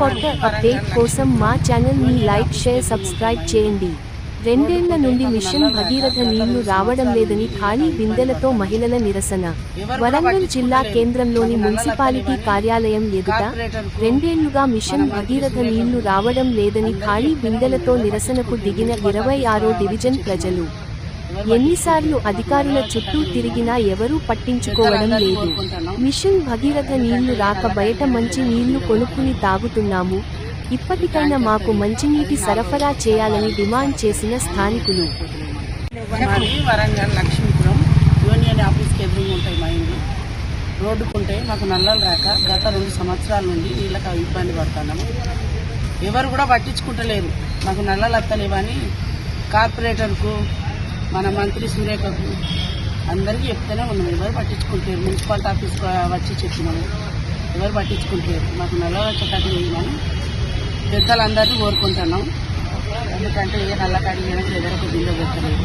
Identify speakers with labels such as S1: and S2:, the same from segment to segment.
S1: కొత్త అప్డేట్ కోసం మా ఛానల్ని లైక్ షేర్ సబ్స్క్రైబ్ చేయండి. రెండేళ్ళ నుండి మిషన్ భగీరథ నీళ్ళు రావడం లేదని ఖాళీ బిందెలతో మహిళల నిరసన. వరంగల్ జిల్లా కేంద్రంలోని మున్సిపాలిటీ కార్యాలయం ఎదుట రెండేళ్ళుగా మిషన్ భగీరథ నీళ్ళు రావడం లేదని ఖాళీ బిందెలతో నిరసనకు దిగిన ఇరవై ఆరో డివిజన్ ప్రజలు. ఎన్నిసార్లు అధికారుల చుట్టూ తిరిగినా ఎవరూ పట్టించుకోవడం లేదు. మిషన్ భగీరథ నీళ్ళు రాక బయట మంచి నీళ్ళు కొనుక్కుని తాగుతున్నాము. ఇప్పటికైనా మాకు మంచినీటి సరఫరా చేయాలని డిమాండ్ చేసిన స్థానికులు.
S2: వరంగల్ లక్ష్మీపురం. యూనియన్ ఆఫీస్కి ఎదురుగా ఉంటాయి మా రోడ్డుకుంటే మాకు నల్లలు రాక గత రెండు సంవత్సరాల నుండి నీళ్ళకి ఇబ్బంది పడుతున్నాము. ఎవరు కూడా పట్టించుకుంటలేరు. మాకు నల్లలు వస్తలేవని కార్పొరేటర్కు మన మంత్రి సురేఖకు అందరికీ చెప్తూనే ఉన్నాం. ఎవరు పట్టించుకుంటారు? మున్సిపాలిటీ ఆఫీస్కి వచ్చి చెప్పినాము. ఎవరు పట్టించుకుంటారు? మాకు నల్లలు వచ్చేటట్టు చేయమని పెద్దలందరినీ కోరుకుంటున్నాం. ఎందుకంటే ఏ నల్లకాడి చేయడానికి ఎవరికి బిల్లు పెట్టలేదు.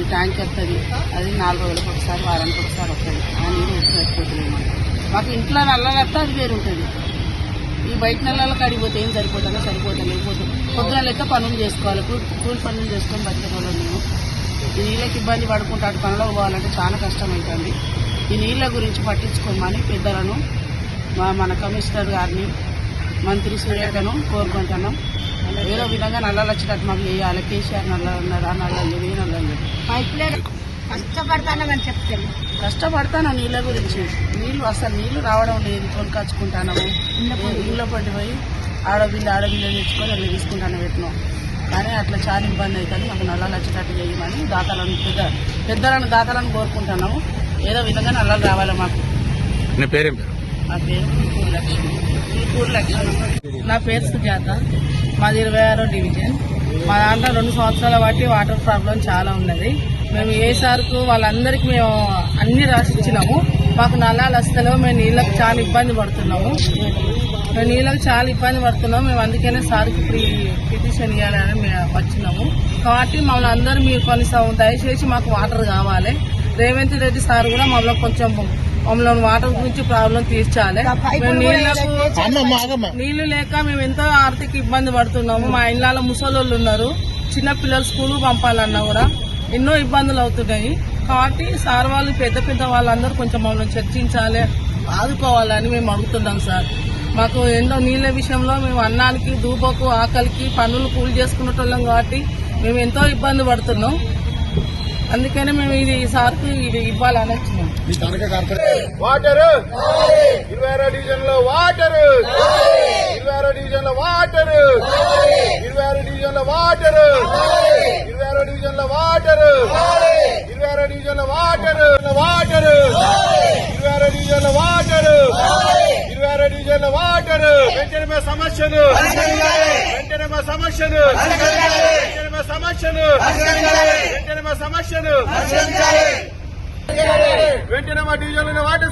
S2: ఈ ట్యాంక్ వస్తుంది. అది నాలుగు రోజులకు ఒకసారి వారానికి ఒకసారి వస్తుంది. ఆ నీరు వచ్చి మాకు. ఇంట్లో నల్లలు అది వేరు ఉంటుంది బయట నెలల కడిగిపోతే ఏం సరిపోతుందో సరిపోతుంది లేకపోతే పొద్దున లెక్క పనులు చేసుకోవాలి. కూలి పనులు చేసుకొని బతికే వాళ్ళు మేము. ఈ నీళ్ళకి ఇబ్బంది పడుకుంటూ అటు పనులకు పోవాలంటే చాలా కష్టం అవుతుంది. ఈ నీళ్ళ గురించి పట్టించుకోమని పెద్దలను మా మన కమిషనర్ గారిని మంత్రి సురేఖను కోరుకుంటున్నాం. ఏదో విధంగా నల్లలు వచ్చేటట్టు మాకు చేయాలి. కేసీఆర్ నల్ల ఉన్నారా నల్ల లేదు ఏ నల్ల లేదు
S3: కష్టపడతానని చెప్తాను.
S2: కష్టపడతాను నీళ్ళ గురించి. నీళ్ళు అసలు నీళ్ళు రావడం లేదు కొనుకొచ్చుకుంటాను ఇళ్ళ పట్టి. పోయి ఆడబిల్లు ఆడబిల్లు తెచ్చుకొని అట్లా తీసుకుంటాను పెట్టినాం. కానీ అట్లా చాలా ఇబ్బంది అవుతుంది. మాకు నల్లాలు వచ్చేటట్టు చేయమని దాతలను పెద్ద పెద్దలను దాతలను కోరుకుంటున్నాము. ఏదో విధంగా నల్లాలు రావాలి మాకు.
S4: నీ పేరేం పేరు?
S2: నా పేరు లక్ష్మి. లక్ష్మి. నా పేరు సుజాత. మాది ఇరవై ఆరో డివిజన్. మా దాంట్లో రెండు సంవత్సరాల బట్టి వాటర్ ప్రాబ్లం చాలా ఉన్నది. మేము ఏ సార్కు వాళ్ళందరికీ మేము అన్ని రాసిచ్చినాము. మాకు నల్లాలు వస్తలేవు మేము నీళ్ళకి చాలా ఇబ్బంది పడుతున్నాము. మేము నీళ్ళకి చాలా ఇబ్బంది పడుతున్నాము. మేము అందుకనే సార్కి ప్రీ పిటిషన్ ఇవ్వాలని మేము వచ్చినాము. కాబట్టి మమ్మల్ని అందరూ మీరు కొనిస్తాము దయచేసి మాకు వాటర్ కావాలి. రేవంత్ రెడ్డి సార్ కూడా మమ్మల్ని కొంచెం మమ్మల్ని వాటర్ గురించి ప్రాబ్లం తీర్చాలి. నీళ్ళు లేక మేము ఎంతో ఆర్థిక ఇబ్బంది పడుతున్నాము. మా ఇళ్ళలో ముసలోళ్ళు ఉన్నారు. చిన్న పిల్లలు స్కూల్ పంపాలన్నా కూడా. ఎన్నో ఇబ్బందులు అవుతున్నాయి. కాబట్టి సార్ వాళ్ళు పెద్ద పెద్ద వాళ్ళందరూ కొంచెం మమ్మల్ని చర్చించాలి ఆదుకోవాలని మేము అడుగుతున్నాం సార్. మాకు ఎన్నో నీళ్ళ విషయంలో మేము అన్నానికి దూబకు ఆకలికి పనులు కూలి చేసుకునేటోళ్ళం కాబట్టి మేము ఎంతో ఇబ్బంది పడుతున్నాం. అందుకనే మేము ఇది సార్కు ఇది ఇవ్వాలని వచ్చినాం.
S4: వాటర్ ఇరవై ఆరో డివిజన్లో వాటర్! ఇరవై ఆరో డివిజన్లో వాటర్! ఇరవై ఆరో డివిజన్లో వాటర్! ఆరో డివిజన్లో వాటర్. ఇరవై ఆరో డివిజన్లో వాటర్. వాటర్. ఇరవై ఆరో డివిజన్లో వాటర్. ఇరవై ఆరో డివిజన్లో వాటర్. వెంటనే మా సమస్యలు. వెంటనే మా సమస్యలు. వెంటనే మా సమస్యలు. వెంటనే మా సమస్యలు. వెంటనే మా డివిజన్ వాటర్